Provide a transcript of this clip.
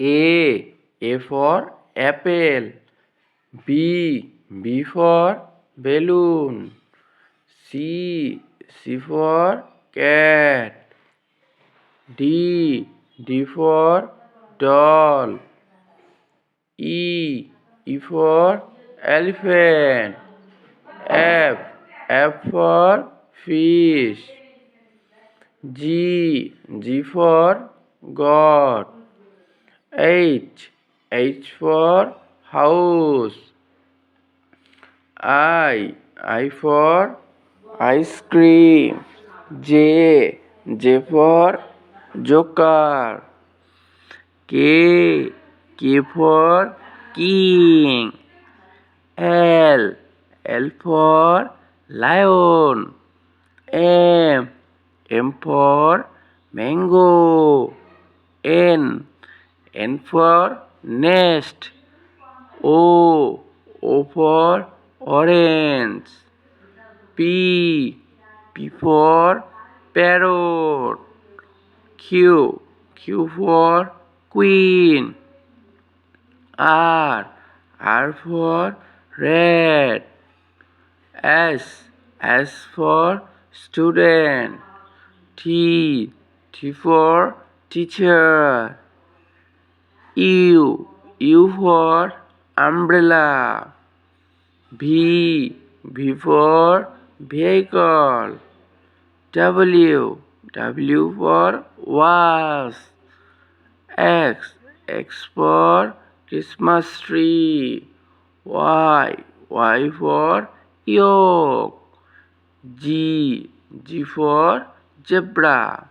A. A for apple. B. B for balloon. C. C for cat. D. D for doll. E. E for elephant. F. F for fish. G. G for God. H. H for house. I. I for ice cream. J. J for joker. K. K for king. L. L for lion. M. M for mango. N. N for nest. O. O for orange. P. P for parrot. Q. Q for queen. R. R for red. S. S for student. T. T for teacher. U U for umbrella B, V for vehicle W W for was. X X for Christmas tree Y Y for York. G G for zebra